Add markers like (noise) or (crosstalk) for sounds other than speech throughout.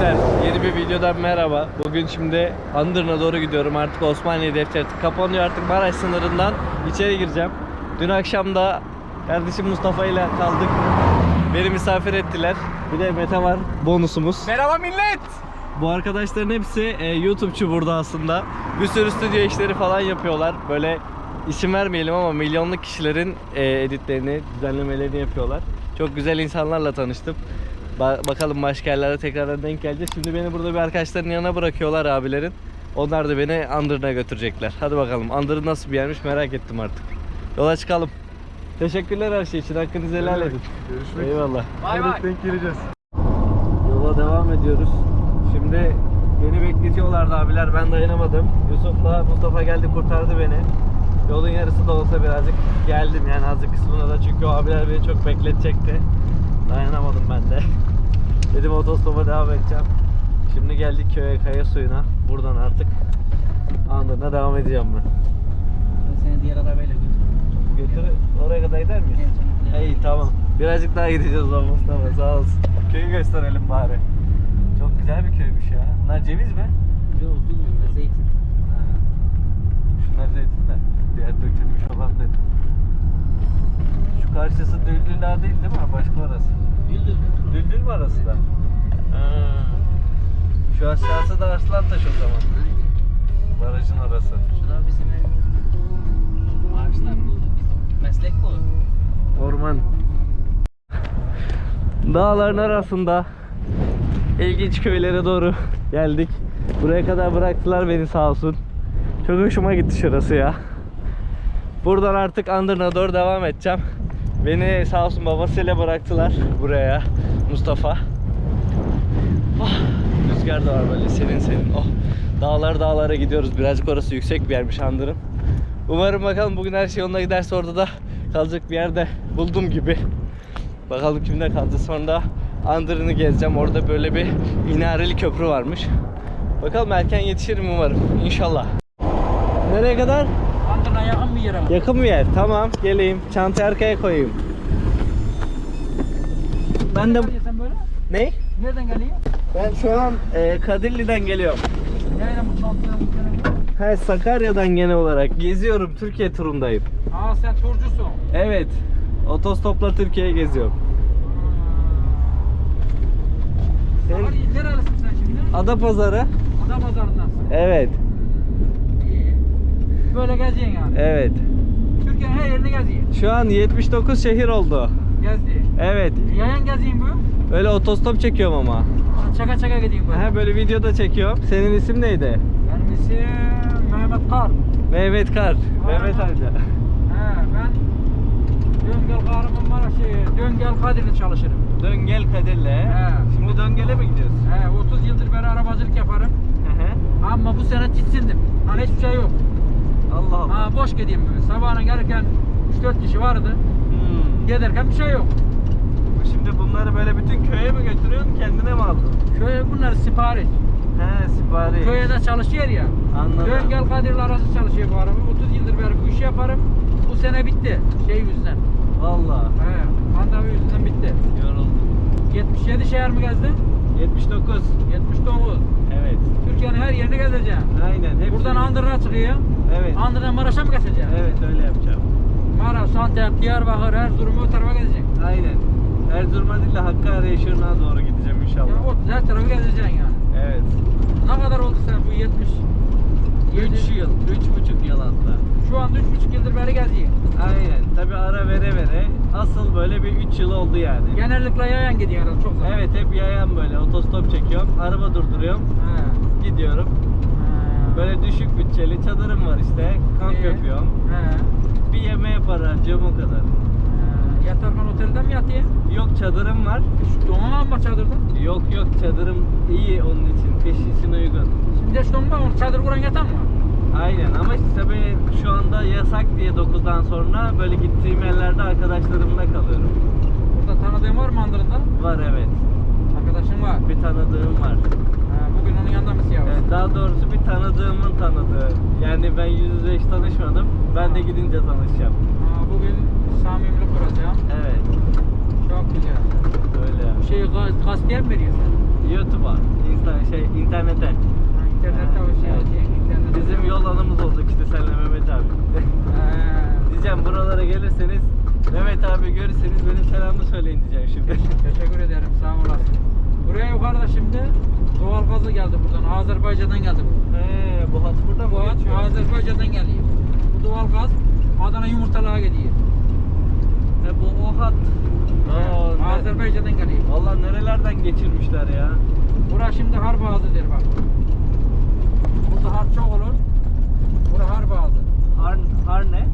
Gençler yeni bir videodan merhaba. Bugün şimdi Andırın'a doğru gidiyorum. Artık Osmaniye defteri kapanıyor. Artık Maraş sınırından içeri gireceğim. Dün akşam da kardeşim Mustafa ile kaldık. Beni misafir ettiler. Bir de Mete var bonusumuz. Merhaba millet. Bu arkadaşların hepsi e, YouTube'cu burada aslında. Bir sürü stüdyo işleri falan yapıyorlar. Böyle isim vermeyelim ama milyonluk kişilerin e, editlerini, düzenlemelerini yapıyorlar. Çok güzel insanlarla tanıştım. Ba- bakalım başka yerlerde tekrardan denk geleceğiz. Şimdi beni burada bir arkadaşların yanına bırakıyorlar abilerin. Onlar da beni Andırın'a götürecekler. Hadi bakalım Andırın nasıl bir yermiş merak ettim artık. Yola çıkalım. Teşekkürler her şey için. Hakkınızı helal edin. Görüşmek Eyvallah. Bay bay. Denk geleceğiz. Yola devam ediyoruz. Şimdi beni bekletiyorlardı abiler. Ben dayanamadım. Yusuf'la Mustafa geldi kurtardı beni. Yolun yarısı da olsa birazcık geldim yani azıcık kısmına da çünkü o abiler beni çok bekletecekti. Dayanamadım ben de. (laughs) Dedim otostopa devam edeceğim. Şimdi geldik köye kaya suyuna. Buradan artık Andırına devam edeceğim ben. Seni diğer arabayla götür. Götür oraya kadar gider miyiz? İyi tamam. Birazcık daha gideceğiz o Mustafa sağ olsun. Köyü gösterelim bari. Çok güzel bir köymüş ya. Bunlar ceviz mi? Yok bilmiyorum zeytin. Şunlar zeytin de. Diğer dökülmüş olan da. Şu karşısı Düldül değil değil mi? Başka orası. Güldür. Düldül mü arası da? Ha. Şu aşağısı da Arslantaş o zaman. Barajın orası. Şurada bizim ev. Ağaçlar bu bizim meslek bu. Orman. Dağların arasında ilginç köylere doğru geldik. Buraya kadar bıraktılar beni sağ olsun. Çok hoşuma gitti şurası ya. Buradan artık Andırın'a doğru devam edeceğim. Beni sağ olsun babasıyla bıraktılar buraya Mustafa. Ah, rüzgar da var böyle serin serin. Oh, dağlar dağlara gidiyoruz. Birazcık orası yüksek bir yermiş Andırın. Umarım bakalım bugün her şey yoluna giderse orada da kalacak bir yerde buldum gibi. Bakalım kimde kaldı. Sonra Andırın'ı gezeceğim. Orada böyle bir minareli köprü varmış. Bakalım erken yetişirim umarım. İnşallah. Nereye kadar? Andırına yakın bir yer ama. Yakın bir yer. Tamam geleyim. Çantayı arkaya koyayım. Ben de... Sen böyle? Ne? Nereden geliyor? Ben şu an e, Kadirli'den geliyorum. Nereden bu çantaya? He Sakarya'dan genel olarak geziyorum. Türkiye turundayım. Aa sen turcusun. Evet. Otostopla Türkiye'yi geziyorum. Sen Sen... Nerelisin sen şimdi? Adapazarı? Adapazarı'ndansın. Evet. Böyle geziyorsun yani. Evet. Türkiye'nin her yerini geziyorsun. Şu an 79 şehir oldu. Gezdi. Evet. Yayan geziyorsun bu. Öyle otostop çekiyorum ama. Çaka çaka gidiyorsun böyle. Ha böyle video da çekiyorum. Senin isim neydi? Benim isim Mehmet Kar. Mehmet Kar. Mehmet amca. He ben Döngel Kahramanmaraş şey, Döngel Kadir'de çalışırım. Dön gel Kadir'le. He. Şimdi Döngele mi gidiyoruz? He 30 yıldır beri arabacılık yaparım. Hı hı. Ama bu sene çitsindim. Hani hiçbir şey yok. Allah Allah. Ha boş gideyim böyle. Sabahına gelirken 3-4 kişi vardı. Hmm. Giderken bir şey yok. Şimdi bunları böyle bütün köye mi götürüyorsun kendine mi aldın? Köye bunlar sipariş. He sipariş. Köye de çalışıyor ya. Anladım. Döngel Kadir'le arası çalışıyor bu araba. 30 yıldır beri bu işi yaparım. Bu sene bitti. Şey yüzünden. Valla. He. Pandemi yüzünden bitti. Yoruldum. 77 şehir mi gezdin? 79. 79. Evet. Türkiye'nin her yerini gezeceksin. Aynen. Hepsi Buradan Andırın'a çıkıyor. Evet. Andırın'dan Maraş'a mı geçeceksin? Evet öyle yapacağım. Maraş, Antep, Diyarbakır, Erzurum o tarafa gezeceksin. Aynen. Erzurum'a değil de Hakkari Şırnak'a doğru gideceğim inşallah. Yani o her tarafı gezeceksin yani. Evet. Ne kadar oldu sen bu 70? 3 yıl, 3,5 yıl hatta. Şu anda 3,5 yıldır beri geziyor. Aynen. Tabi ara vere vere. Asıl böyle bir 3 yıl oldu yani. Genellikle yayan gidiyor herhalde çok zaman. Evet hep yayan böyle otostop çekiyorum. Araba durduruyorum. He. Gidiyorum. Böyle düşük bütçeli çadırım var işte. Kamp İyi. yapıyorum. He. Bir yemeğe para harcıyorum o kadar. He. Yatarken otelde mi yatıyor? Yok çadırım var. Şu donma mı çadırda? Yok yok çadırım iyi onun için. Kış için uygun. Şimdi şu donma var. Çadır kuran yatan mı? Aynen ama işte tabii şu anda yasak diye 9'dan sonra böyle gittiğim yerlerde arkadaşlarımla kalıyorum. Burada tanıdığın var mı Andırın'da? Var evet. Arkadaşın var. Bir tanıdığım var. Bugün onun yanında mısın yavrum? Evet, daha doğrusu bir tanıdığımın tanıdığı. Yani ben yüz yüze hiç tanışmadım. Ben de gidince tanışacağım. Ha, bugün samimilik kuracağım. Evet. Çok güzel. Öyle. Bu şeyi gaz, gaz diye mi veriyorsun? YouTube'a, Insta şey internete. Ha, İnternette o şey Evet. diye. internette Bizim yol anımız olacak işte senle Mehmet abi. Diyeceğim buralara gelirseniz Mehmet abi görürseniz benim selamımı söyleyin diyeceğim şimdi. Teşekkür ederim sağ olasın. Buraya yukarıda şimdi doğal gazı geldi buradan. Azerbaycan'dan geldi bu. He, bu hat burada mı Bu hat geçiyor? Azerbaycan'dan geliyor. Bu doğal gaz Adana yumurtalığa gidiyor. He, bu o hat. Aa, ne- Azerbaycan'dan geliyor. Valla nerelerden geçirmişler ya. Bura şimdi harp ağzıdır bak. Burada harp çok olur. Bura harp ağzı. Har, har ne?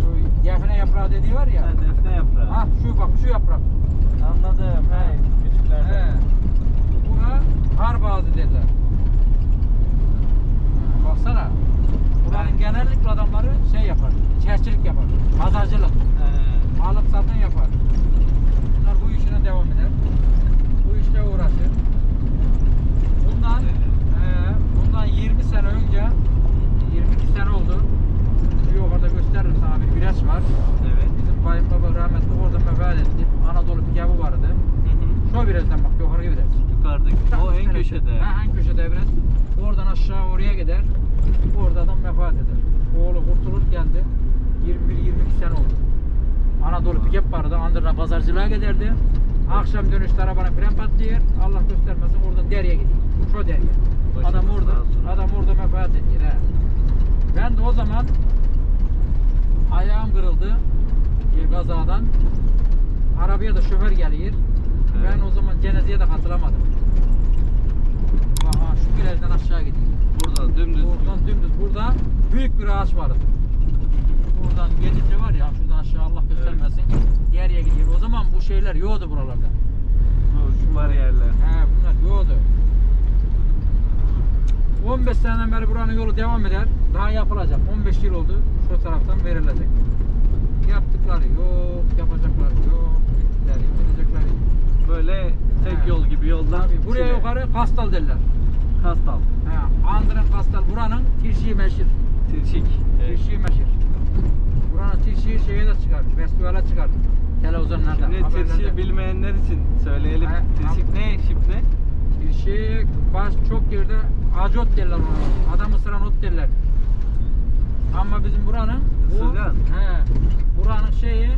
Şu defne yaprağı dediği var ya. Ha, defne yaprağı. Ha şu bak şu yaprak. Anladım. He, küçüklerden. He. Buna harp ağzı derler. Ha, Baksana. Buranın genellikle adamları şey yapar. Çerçilik yapar. Pazarcılık. He. Alıp satın yapar. Bunlar bu işine devam eder. Bu işle uğraşır. Bundan eee, bundan 20 sene önce 22 sene oldu. Şu yukarıda gösteririm sana bir güneş var. Evet. Bizim bayım baba rahmetli orada vefat etti. Anadolu pilavı vardı. Hı hı. Şu virajdan bak yukarı viraj. Yukarıdaki. O en Tam köşede. Ha, en köşede viraj. Oradan aşağı oraya gider. Orada adam vefat eder. Oğlu kurtulur geldi. 21-22 sene oldu. Anadolu pikap vardı. Andırna pazarcılığa giderdi. Akşam dönüşte arabanın fren patlıyor. Allah göstermesin oradan dereye gidiyor. Şu. Başınız Adam orada, adam orada vefat ediyor. He. Ben de o zaman ayağım kırıldı bir kazadan. Arabaya da şoför geliyor. Ben Evet. o zaman cenazeye de katılamadım. Şu virajdan aşağı gidiyor. Burada dümdüz. Buradan dümdüz burada büyük bir ağaç vardı. Buradan gelince var ya şuradan aşağı Allah göstermesin. Diğer yere gidiyor. O zaman bu şeyler yoktu buralarda. Bu şu bariyerler. He bunlar yoktu. 15 seneden beri buranın yolu devam eder. Daha yapılacak. 15 yıl oldu. Şu taraftan verilecek. Yaptıkları yok, yapacakları yok. Bittikleri, bitecekleri yok. Böyle tek He. yol gibi yoldan. Tabii buraya yukarı kastal derler. Kastal. He, Andırın kastal buranın tirşiği meşhur. Tirşik. Evet. Tirşiği meşhur. Buranın tirşiği şeye de çıkar, festivale çıkar. Televizyonlarda, Şimdi haberlerde. tirşiği bilmeyenler için söyleyelim. He, Tirşik ne? Şip ne? Tirşiği baş çok yerde acot derler ona. Adam ısıran ot derler. Ama bizim buranın bu, Isırgan. he, buranın şeyi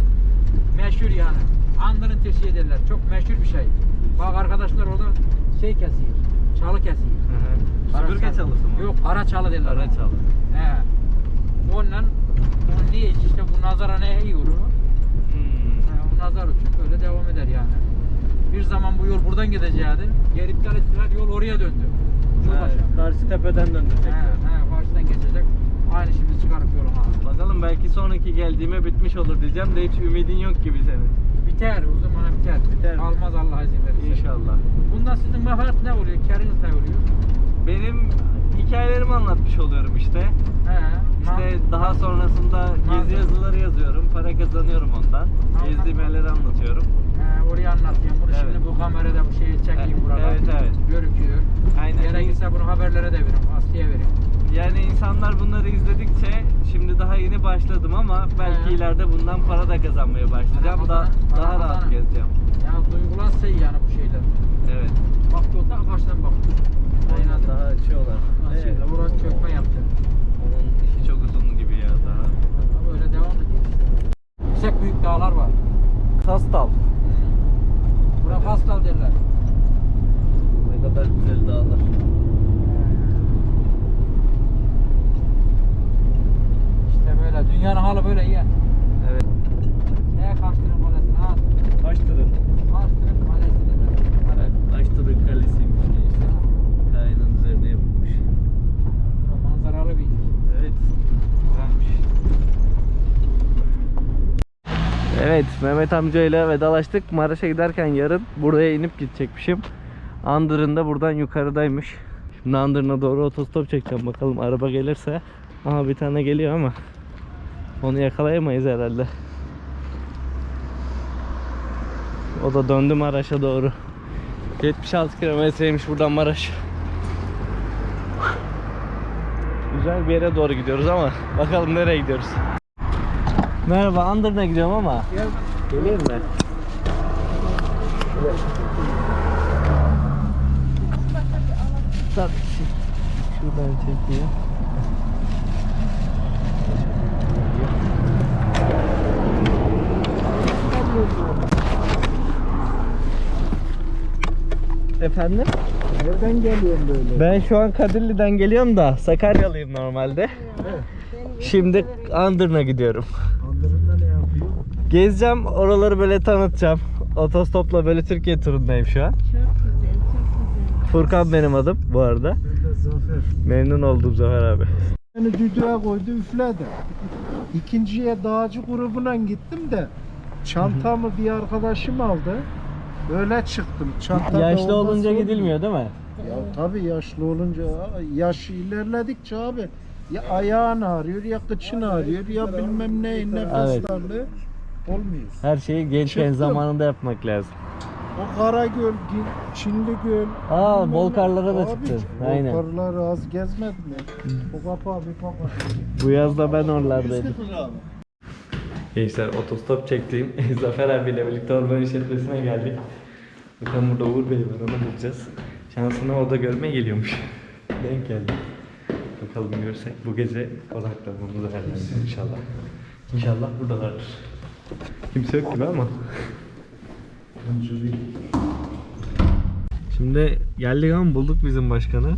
meşhur yani. Andırın tirşiği derler. Çok meşhur bir şey. Bak arkadaşlar orada şey kesiyor. Çalı kesiyor. Süpürge çalı. çalısı mı? Yok kara çalı derler. Ara ona. çalı. He. Onunla bunu niye işte bu nazara ne iyi olur? Hmm. He, o nazar için böyle devam eder yani. Bir zaman bu yol buradan gideceğiydi. Geri iptal ettiler yol oraya döndü. Çok He. Karşı tepeden döndü. He, he, karşıdan geçecek. Aynı şimdi çıkarıp yolun ha. Bakalım belki sonraki geldiğime bitmiş olur diyeceğim de hiç ümidin yok gibi senin. Biter, o zamana biter. Biter? Almaz Allah izin verirse. İnşallah. Bundan sizin menfaat ne oluyor? Karınız ne oluyor? Benim hikayelerimi anlatmış oluyorum işte. He. İşte daha sonrasında gezi yazıları yazıyorum. Para kazanıyorum ondan. Gezdiğim yerleri anlatıyorum. He, oraya anlatıyorum. Bunu Evet. şimdi bu kamerada bu şeyi çekeyim Evet, burada. evet, evet. Görüküyor. Aynen. Gerekirse bunu haberlere de veririm. Askıya veririm. Yani insanlar bunları izledikçe şimdi daha yeni başladım ama belki He. ileride bundan para da kazanmaya başlayacağım. Para Da, para daha rahat kazanın. gezeceğim. Ya duygulansa iyi yani bu şeyler. Evet. Bak yolda karşıdan bak. Aynen daha açıyorlar. Açıyla burası çökme yaptı. Onun işi çok uzun gibi ya daha. Böyle devam ediyor işte. Yüksek büyük dağlar var. Kastal. Bura Kastal derler. Ne kadar güzel dağlar. İşte böyle dünyanın halı böyle iyi. Evet. Şeye Kaştır'ın kalesine ha. Kaçtırın. Kaştır'ın kalesi derler. Kale. Kaçtırın kalesiymiş işte. Aynen üzerine yapılmış. Bura Manzaralı bir yer. Evet. Güzelmiş. Evet Mehmet amcayla vedalaştık. Maraş'a giderken yarın buraya inip gidecekmişim. Andırın da buradan yukarıdaymış. Şimdi Andırın'a doğru otostop çekeceğim bakalım araba gelirse. Aha bir tane geliyor ama onu yakalayamayız herhalde. O da döndü Maraş'a doğru. 76 kilometreymiş buradan Maraş. Güzel bir yere doğru gidiyoruz ama bakalım nereye gidiyoruz. Merhaba Andırın'a gidiyorum ama Gel. geleyim mi? Murat şuradan çekeyim. Efendim? Nereden geliyorsun böyle? Ben şu an Kadirli'den geliyorum da Sakaryalıyım normalde. Şimdi Andırn'a gidiyorum. Gezeceğim, oraları böyle tanıtacağım. Otostopla böyle Türkiye turundayım şu an. Çok güzel, çok güzel. Furkan benim adım bu arada. Ben de Zafer. Memnun oldum Zafer abi. Beni düdüğe koydu üfledi. İkinciye dağcı grubuna gittim de çantamı bir arkadaşım aldı. Öyle çıktım. Çantada Yaşlı olunca gidilmiyor değil mi? Ya tabii yaşlı olunca yaş ilerledikçe abi ya ayağın ağrıyor ya kıçın ağrıyor ya bilmem ne nefes Evet. darlığı olmuyor. Her şeyi gençken Çıktım. zamanında yapmak lazım. O Karagöl, Çinli Göl. Aa, bol karlara da çıktın. Aynen. Bol karlara az gezmedim ya. O kapağı bir kapağı. Bu yazda ben oralardaydım. Gençler otostop çektiğim (laughs) Zafer abiyle birlikte orman işletmesine geldik. Bakalım burada Uğur Bey var onu bulacağız. Şansına o da görmeye geliyormuş. (laughs) Denk geldi. Bakalım görsek bu gece konaklamamızı herhalde inşallah. İnşallah buradalardır. Kimse yok gibi ama. Şimdi geldik ama bulduk bizim başkanı.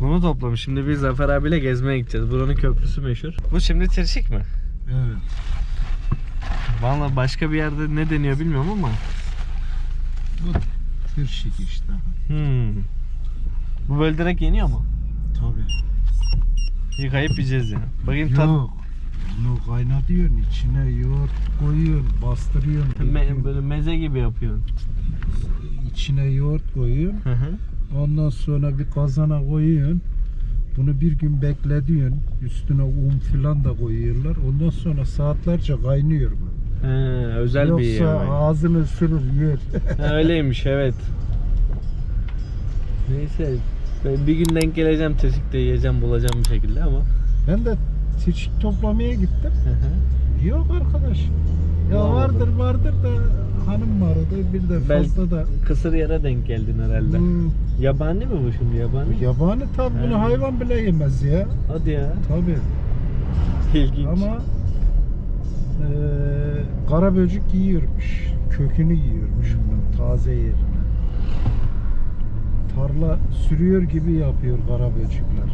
Bunu toplamış. Şimdi biz Zafer abiyle gezmeye gideceğiz. Buranın köprüsü meşhur. Bu şimdi Tirşik mi? Evet. Valla başka bir yerde ne deniyor bilmiyorum ama. Bu tırşık işte. Hmm. Bu böyle direkt yeniyor mu? Tabii. Yıkayıp yiyeceğiz yani. Bakayım tat... Yok. Bunu kaynatıyorsun, içine yoğurt koyuyorsun, bastırıyorsun. Me- böyle meze gibi yapıyorsun. İçine yoğurt koyuyorsun. Hı hı. Ondan sonra bir kazana koyuyorsun. Bunu bir gün beklediyorsun. Üstüne un filan da koyuyorlar. Ondan sonra saatlerce kaynıyor bu. He, özel Yoksa bir yemek. ağzını ısırır yer. Ha, öyleymiş evet. Neyse. Ben bir gün denk geleceğim Tirşik'te yiyeceğim bulacağım bir şekilde ama. ben de tirşik toplamaya gittim. Hı hı. Yok arkadaş. Ya Bulamadım. vardır vardır da hanım vardı bir de Bel- fazla da. Kısır yere denk geldin herhalde. Hmm, Yabani mi bu şimdi yabani? yabani tabi bunu hayvan bile yemez ya. Hadi ya. Tabi. İlginç. Ama eee kara böcek yiyormuş. Kökünü yiyormuş bunun taze yerine. Tarla sürüyor gibi yapıyor kara böcekler.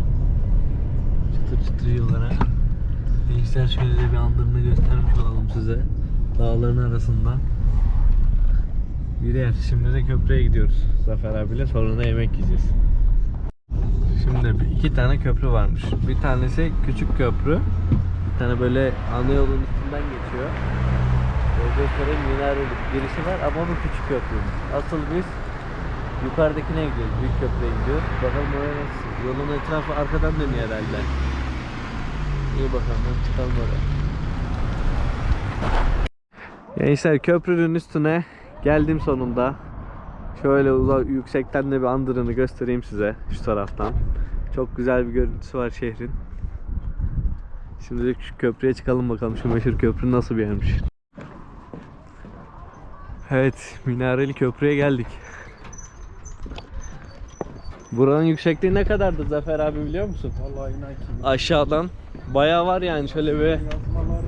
Çıtır çıtır yiyorlar ha. Gençler şöyle bir andırını göstermiş olalım size. Dağların arasında. Bir yer. Şimdi de köprüye gidiyoruz. Zafer abiyle sonra da yemek yiyeceğiz. Şimdi iki tane köprü varmış. Bir tanesi küçük köprü. Bir tane böyle ana yolun üstünden geçiyor. Gördüğünüz minareli girişi var ama bu küçük köprü. Asıl biz yukarıdakine gidiyoruz. Büyük köprüye gidiyoruz. Bakalım oraya nasıl? Yolun etrafı arkadan dönüyor herhalde. İyi bakalım çıkalım oraya. Gençler köprünün üstüne geldim sonunda. Şöyle uzak yüksekten de bir andırını göstereyim size şu taraftan. Çok güzel bir görüntüsü var şehrin. Şimdi şu köprüye çıkalım bakalım şu meşhur köprü nasıl bir yermiş. Evet, minareli köprüye geldik. Buranın yüksekliği ne kadardır Zafer abi biliyor musun? Vallahi inan ki Aşağıdan bayağı var yani şöyle bir yazmaları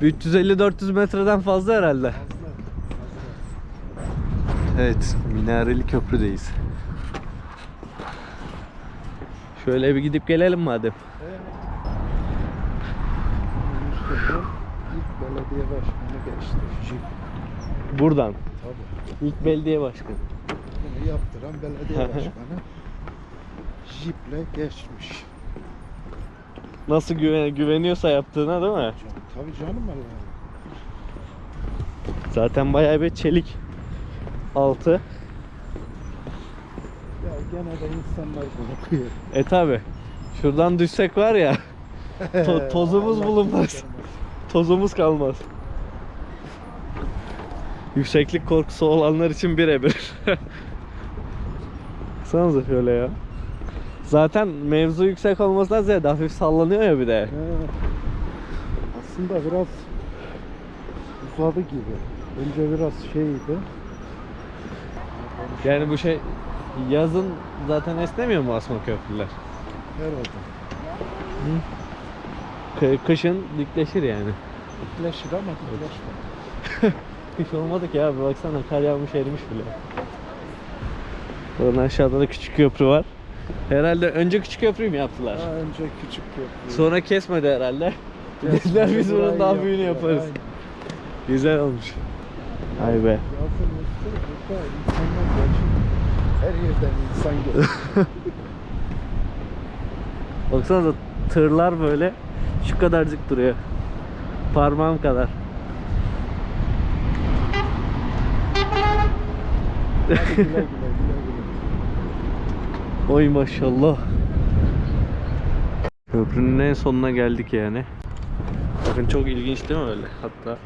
lazımsa 350-400 metreden fazla herhalde. Evet, minareli köprüdeyiz. Şöyle bir gidip gelelim madem. İlk belediye başkanı geçti. Buradan. Tabii. İlk belediye başkanı. Bunu yaptıran belediye (laughs) başkanı jiple geçmiş. Nasıl güven güveniyorsa yaptığına değil mi? Can, tabii canım Allah'ım. Zaten bayağı bir çelik altı. Ya gene de insanlar korkuyor. E tabi. Şuradan düşsek var ya (laughs) to- tozumuz Allah bulunmaz. kurtarmasın. Tozumuz kalmaz. Yükseklik korkusu olanlar için birebir. (laughs) Sanırım şöyle ya. Zaten mevzu yüksek olmasından ziyade hafif sallanıyor ya bir de. He. Aslında biraz uzadı gibi. Önce biraz şeydi. Yani bu şey Yazın zaten esnemiyor mu asma köprüler? Herhalde. Kı- Kışın dikleşir yani. Dikleşir ama dikleşmez. (laughs) Kış olmadı ki abi baksana kar yağmış erimiş bile. Oradan aşağıda da küçük köprü var. Herhalde önce küçük köprüyü mü yaptılar? Daha önce küçük köprü. Sonra kesmedi herhalde. (laughs) Dediler biz bunun daha büyüğünü yaparız. Aynen. Güzel olmuş. Ay be. Her yerden insan geliyor. (laughs) Baksanıza tırlar böyle şu kadarcık duruyor. Parmağım kadar. Hadi güle güle güle. Oy maşallah. Köprünün en sonuna geldik yani. Bakın çok ilginç değil mi öyle? Hatta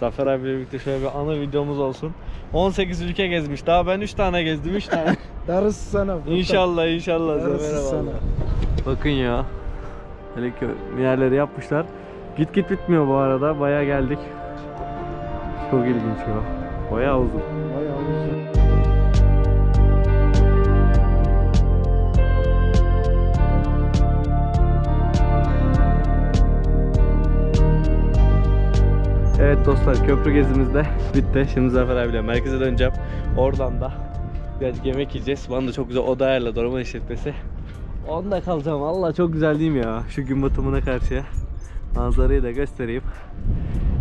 Zafer abiyle birlikte şöyle bir ana videomuz olsun. 18 ülke gezmiş. Daha ben 3 tane gezdim. 3 tane. (laughs) Darısı sana. İnşallah inşallah Darısı Zafer sana. Bakın ya. Hele yerleri yapmışlar. Git git bitmiyor bu arada. Bayağı geldik. Çok ilginç ya. Bayağı uzun. Bayağı uzun. Evet dostlar köprü gezimiz de bitti. Şimdi Zafer abiyle merkeze döneceğim. Oradan da biraz yemek yiyeceğiz. Bana da çok güzel oda ayarladı orman işletmesi. Onda kalacağım. Allah çok güzel değil mi ya? Şu gün batımına karşıya. Manzarayı da göstereyim.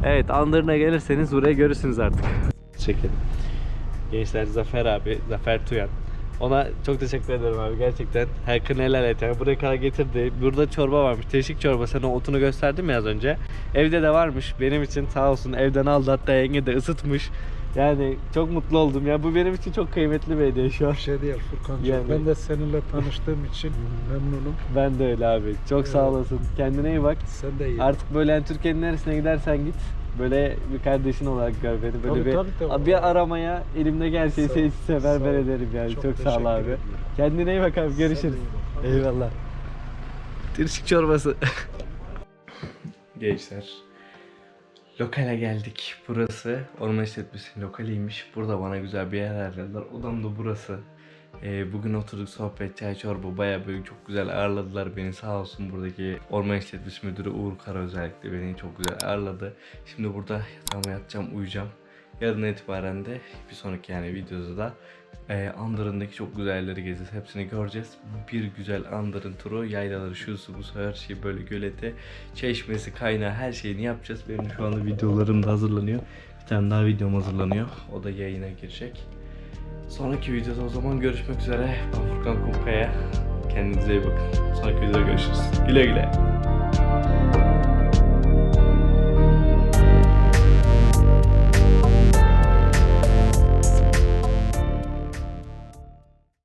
Evet Andırın'a gelirseniz burayı görürsünüz artık. Çekelim. Gençler Zafer abi, Zafer Tuyan. Ona çok teşekkür ederim abi gerçekten. Hakkını helal et yani buraya kadar getirdi. Burada çorba varmış. Teşik çorba. Sana otunu gösterdim ya az önce. Evde de varmış. Benim için sağ olsun evden aldı hatta yenge de ısıtmış. Yani çok mutlu oldum ya. Bu benim için çok kıymetli bir hediye şu an. Bir şey değil Furkan'cığım. Yani- Ben de seninle tanıştığım için memnunum. Ben de öyle abi. Çok sağ Evet. olasın. Kendine iyi bak. Sen de iyi. Artık böyle yani Türkiye'nin neresine gidersen git. Böyle bir kardeşin olarak gör beni. Böyle Tabii, bir, tabii, tabii. bir aramaya elimde Sağ- hiç seferber sağ ederim yani. Çok, Çok sağ ol abi. ediyorum. Kendine iyi bak abi. Görüşürüz. Eyvallah. Tirşik çorbası. Gençler. Lokale geldik. Burası orman işletmesinin lokaliymiş. Burada bana güzel bir yer ayarladılar. Odam da burası. Ee, bugün oturduk sohbet, çay, çorba bayağı böyle çok güzel ağırladılar beni sağ olsun buradaki orman işletmesi müdürü Uğur Kara özellikle beni çok güzel ağırladı. Şimdi burada yatağıma yatacağım, uyuyacağım. Yarın itibaren de bir sonraki yani videoda da e, Andırın'daki çok güzel yerleri gezeceğiz. Hepsini göreceğiz. Bir güzel Andırın turu, yaylaları, şusu, bu her şey böyle gölete, çeşmesi, kaynağı her şeyini yapacağız. Benim şu anda videolarım da hazırlanıyor. Bir tane daha videom hazırlanıyor. O da yayına girecek. Sonraki videoda o zaman görüşmek üzere. Ben Furkan Kumkaya. Kendinize iyi bakın. Sonraki videoda görüşürüz. Güle güle.